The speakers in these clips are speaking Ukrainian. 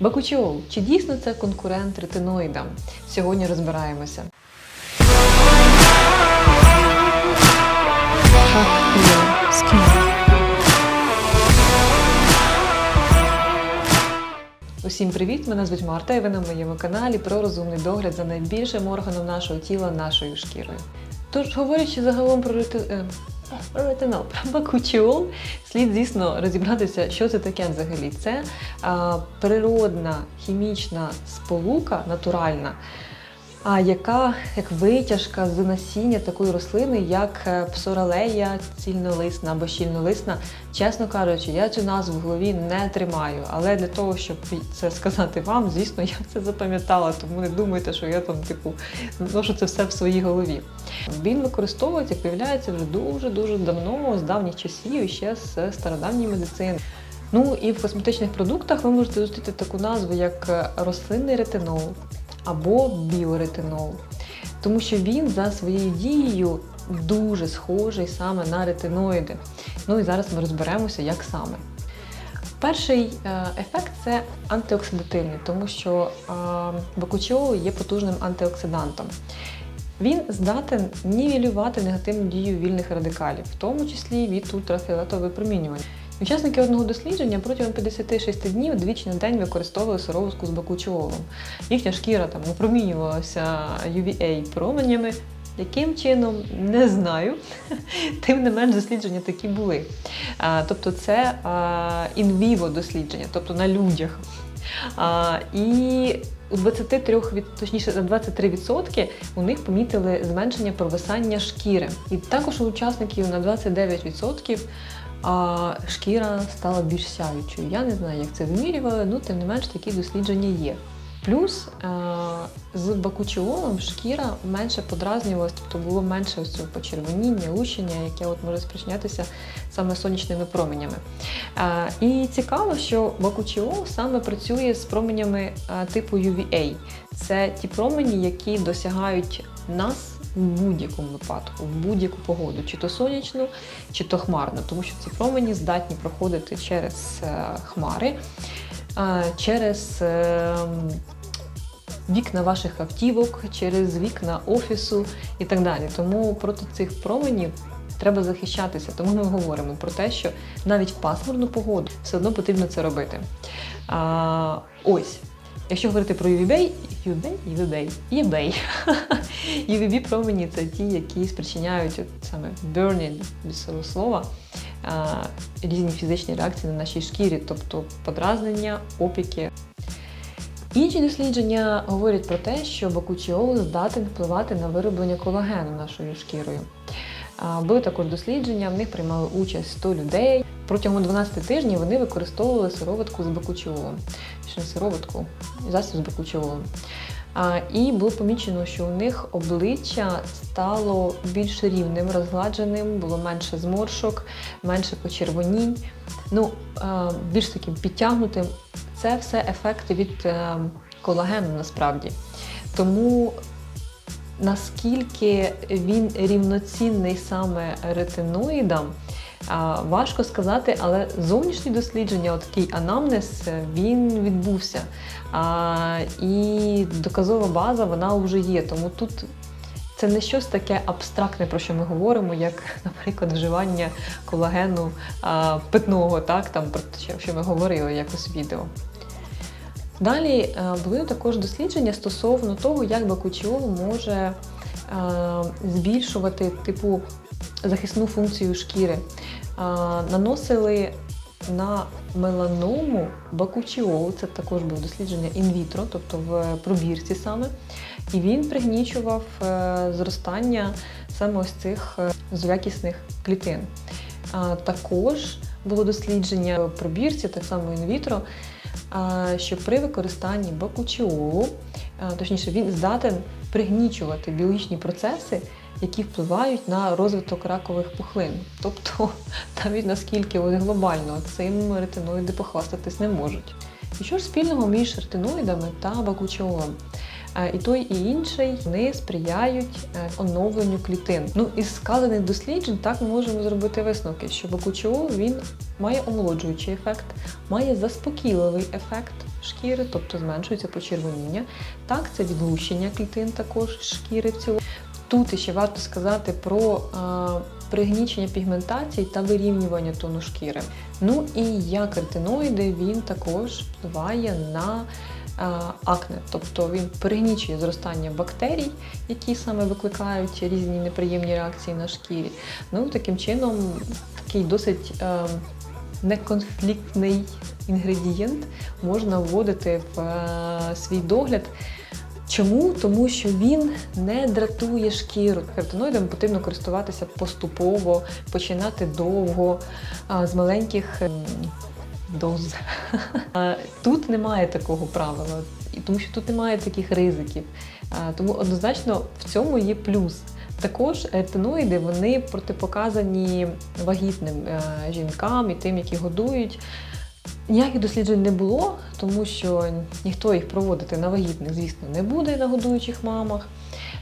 Бакучіол. Чи дійсно це конкурент ретиноїдам? Сьогодні розбираємося. Усім привіт! Мене звуть Марта, і ви на моєму каналі про розумний догляд за найбільшим органом нашого тіла нашою шкірою. Тож, говорячи загалом про рети... ретинол, бакучіол, слід, звісно, розібратися, що це таке взагалі. Це природна хімічна сполука, натуральна, а яка як витяжка з насіння такої рослини, як е, псоралея цільнолисна або щільнолисна. Чесно кажучи, я цю назву в голові не тримаю. Але для того, щоб це сказати вам, звісно, я це запам'ятала, тому не думайте, що я там, типу, ношу це все в своїй голові. Він використовується, як виявляється, вже дуже-дуже давно, з давніх часів і ще з стародавньої медицини. Ну і в косметичних продуктах ви можете зустріти таку назву, як е, рослинний ретинол або біоретинол. Тому що він за своєю дією дуже схожий саме на ретиноїди. Ну і зараз ми розберемося, як саме. Перший е, ефект це антиоксидативний, тому що е, є потужним антиоксидантом. Він здатен нівелювати негативну дію вільних радикалів, в тому числі від ультрафіолетового випромінювання. Учасники одного дослідження протягом 56 днів двічі на день використовували сироватку з бакучіолом. Їхня шкіра там випромінювалася UVA променями. Яким чином не знаю, тим не менш дослідження такі були. А, тобто це інвіво дослідження, тобто на людях. А, і у 23, від- точніше на 23% у них помітили зменшення провисання шкіри. І також у учасників на 29% а, шкіра стала більш сяючою. Я не знаю, як це вимірювали, ну тим не менш такі дослідження є. Плюс е, з бакучіолом шкіра менше подразнювалася, тобто було менше ось цього почервоніння, лущення, яке от може спричинятися саме сонячними променями. Е, і цікаво, що бакучіол саме працює з променями е, типу UVA. Це ті промені, які досягають нас в будь-якому випадку, в будь-яку погоду, чи то сонячну, чи то хмарну, тому що ці промені здатні проходити через е, хмари, е, через е, вікна ваших автівок, через вікна офісу і так далі. Тому проти цих променів треба захищатися. Тому ми говоримо про те, що навіть в пасмурну погоду все одно потрібно це робити. А, ось. Якщо говорити про UVB, UVB, UVB, UVB, UVB промені це ті, які спричиняють от саме burning, без цього слова, різні фізичні реакції на нашій шкірі, тобто подразнення, опіки. Інші дослідження говорять про те, що бакучіол здатен впливати на вироблення колагену нашою шкірою. Були також дослідження, в них приймали участь 100 людей. Протягом 12 тижнів вони використовували сироватку з бакучіолом. Ще не сироватку, засіб з бакучіолом. А, І було помічено, що у них обличчя стало більш рівним, розгладженим, було менше зморшок, менше почервонінь, ну, більш таким підтягнутим. Це все ефекти від е, колагену насправді. Тому наскільки він рівноцінний саме ретиноїдам, важко сказати, але зовнішні дослідження, от такий анамнез, е, він відбувся. І доказова база вона вже є. Тому тут це не щось таке абстрактне, про що ми говоримо, як, наприклад, вживання колагену питного, так, там, про те, що ми говорили якось в відео. Далі е, були також дослідження стосовно того, як бакучіол може е, збільшувати типу захисну функцію шкіри. Наносили на меланому бакучіол, це також було дослідження інвітро, тобто в пробірці саме. І він пригнічував е, зростання саме ось цих е, клітин. Також було дослідження в пробірці, так само інвітро, що при використанні бакучіолу, точніше, він здатен пригнічувати біологічні процеси, які впливають на розвиток ракових пухлин. Тобто, навіть наскільки от глобально цим ретиноїди похвастатись не можуть. І що ж спільного між ретиноїдами та бакучіолом? Е, І той, і інший вони сприяють е, оновленню клітин. Ну із сказаних досліджень так ми можемо зробити висновки, що бакучіол він має омолоджуючий ефект, має заспокійливий ефект шкіри, тобто зменшується почервоніння. Так, це відлущення клітин також шкіри в цілому. Тут ще варто сказати про а, пригнічення пігментації та вирівнювання тону шкіри. Ну і як ретиноїди, він також впливає на а, акне, тобто він пригнічує зростання бактерій, які саме викликають різні неприємні реакції на шкірі. Ну таким чином, такий досить е, неконфліктний інгредієнт можна вводити в е, свій догляд. Чому? Тому що він не дратує шкіру. Ретиноїдами потрібно користуватися поступово, починати довго, з маленьких ем, доз. Тут немає такого правила, тому що тут немає таких ризиків. Тому однозначно в цьому є плюс. Також ретиноїди вони протипоказані вагітним е, жінкам і тим, які годують. Ніяких досліджень не було, тому що ніхто їх проводити на вагітних, звісно, не буде на годуючих мамах.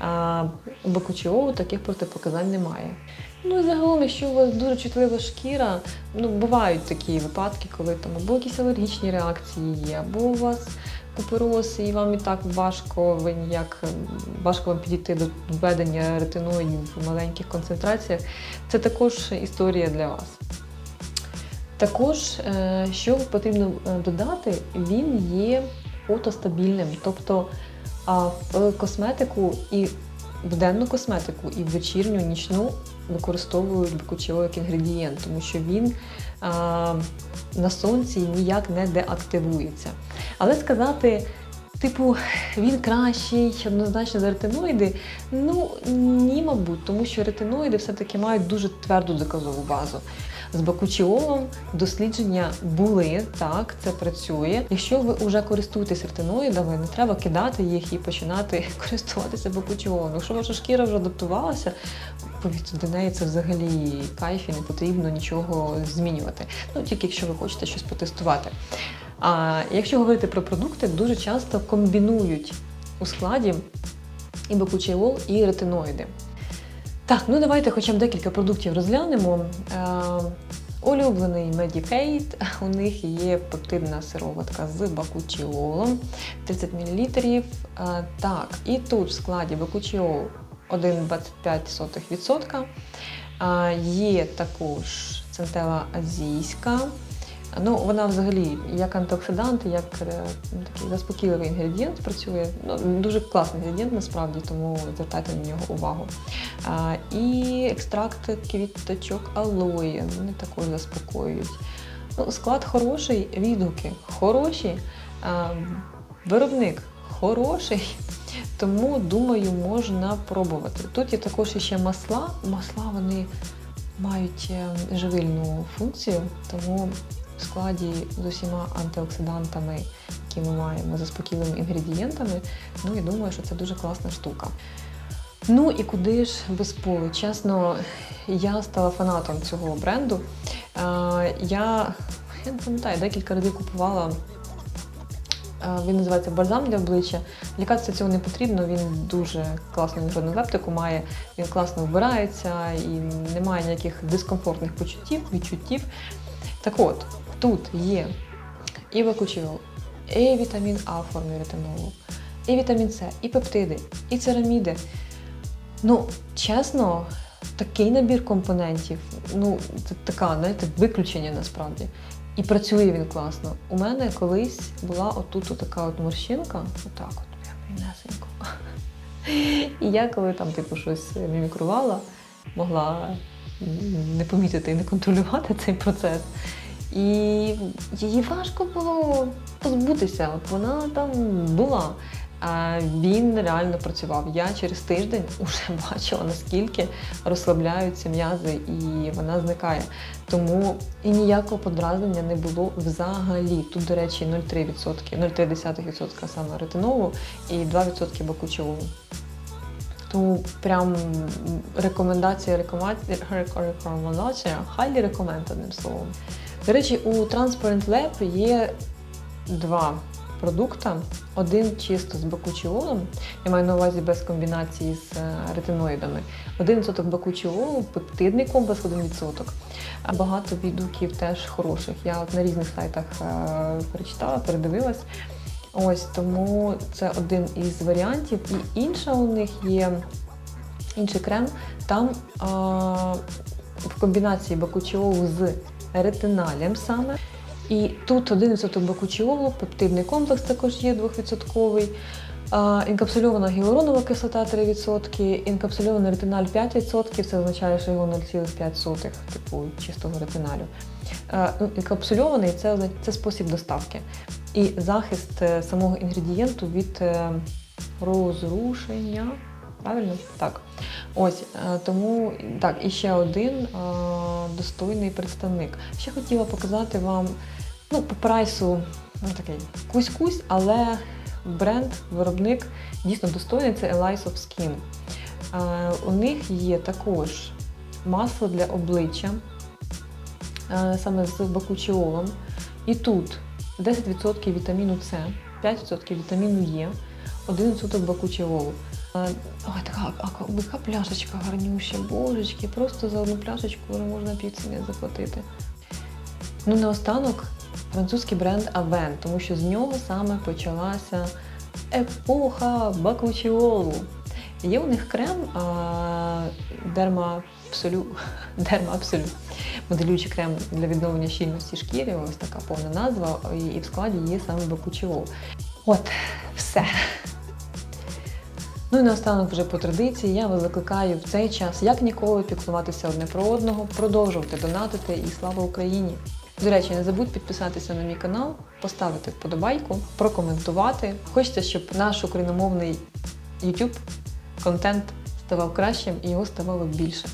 А бакучіолу таких протипоказань немає. Ну і загалом, якщо у вас дуже чутлива шкіра, ну бувають такі випадки, коли там або якісь алергічні реакції є, або у вас купероз, і вам і так важко, ви ніяк важко вам підійти до введення ретиноїдів в маленьких концентраціях. Це також історія для вас. Також, е, що потрібно е, додати, він є фотостабільним. Тобто в косметику і в денну косметику, і в вечірню, нічну використовують бакучіо як інгредієнт, тому що він на сонці ніяк не деактивується. Але сказати. Типу, він кращий, однозначно за ретиноїди. Ну ні, мабуть, тому що ретиноїди все-таки мають дуже тверду доказову базу. З бакучіолом дослідження були, так, це працює. Якщо ви вже користуєтесь ретиноїдами, не треба кидати їх і починати користуватися бакучіолом. Якщо ваша шкіра вже адаптувалася, повірте, до неї це взагалі кайф і не потрібно нічого змінювати. Ну тільки якщо ви хочете щось потестувати. А якщо говорити про продукти, дуже часто комбінують у складі і бакучіол, і ретиноїди. Так, ну давайте хоча б декілька продуктів розглянемо. Е, улюблений Medicaid, у них є пептидна сироватка з бакучіолом 30 мл. Е, так, і тут в складі бакучіол 1,25%. Е, є також центела азійська. Ну, вона взагалі як антиоксидант, як е, ну, такий заспокійливий інгредієнт працює. Ну, дуже класний інгредієнт насправді, тому звертайте на нього увагу. А, і екстракт квіточок алої, вони також заспокоюють. Ну, склад хороший, відгуки хороші, а, виробник хороший. Тому, думаю, можна пробувати. Тут є також ще масла. Масла вони мають е, живильну функцію, тому складі з усіма антиоксидантами, які ми маємо, заспокійливими інгредієнтами. Ну, я думаю, що це дуже класна штука. Ну і куди ж без полу? Чесно, я стала фанатом цього бренду. Е, Я, я не пам'ятаю, декілька разів купувала. Е, Він називається бальзам для обличчя. Лікатися цього не потрібно, він дуже класну міжнародну лептику має, він класно вбирається і немає ніяких дискомфортних почуттів, відчуттів. Так от, тут є і бакучіол, і вітамін А в формі ретинолу, і вітамін С, і пептиди, і цераміди. Ну, чесно, такий набір компонентів, ну, це така, знаєте, виключення насправді. І працює він класно. У мене колись була отут така от морщинка, отак от, прям. І я коли там типу щось мімікрувала, могла не помітити і не контролювати цей процес. І її важко було позбутися. От вона там була. А він реально працював. Я через тиждень вже бачила, наскільки розслабляються м'язи, і вона зникає. Тому і ніякого подразнення не було взагалі. Тут, до речі, 0,3%, 0,3% саме ретинолу і 2% бакучолу. Тому прям рекомендація, рекомендація, highly recommend, одним словом. До речі, у Transparent Lab є два продукта. Один чисто з бакучіолом, я маю на увазі без комбінації з е, ретиноїдами. 1% бакучіолу, пептидний комплекс 1%. Багато відгуків теж хороших. Я от на різних сайтах е, перечитала, передивилась. Ось тому це один із варіантів. І інша у них є інший крем. Там а, в комбінації бакучіолу з ретиналем саме. І тут 11% бакучіолу, пептидний комплекс також є 2%. Інкапсульована гіалуронова кислота 3%, інкапсульований ретиналь 5%, це означає, що його 0,5, типу чистого ретиналю. Ну, Інкапсульований це, це спосіб доставки. І захист е, самого інгредієнту від е, розрушення. Правильно? Так. Ось е, тому так, і ще один е, достойний представник. Ще хотіла показати вам ну, по прайсу ну, такий кусь-кусь, але бренд, виробник дійсно достойний це Elice of Skin. Е, У них є також масло для обличчя, саме з бакучіолом. І тут 10% вітаміну С, 5% вітаміну Е, 1% бакучіолу. Е, Ой, така, яка пляшечка гарнюща, божечки, просто за одну пляшечку вже можна півціни заплатити. Ну, наостанок французький бренд Aven, тому що з нього саме почалася епоха бакучіолу. Є у них крем а, Derma Absolu, Derma Absolu, моделюючий крем для відновлення щільності шкіри, ось така повна назва, і в складі є саме бакучіол. От, все. Ну і наостанок вже по традиції я вас закликаю в цей час, як ніколи, піклуватися одне про одного, продовжувати донатити і слава Україні! До речі, не забудь підписатися на мій канал, поставити вподобайку, прокоментувати. Хочеться, щоб наш україномовний YouTube контент ставав кращим і його ставало більше.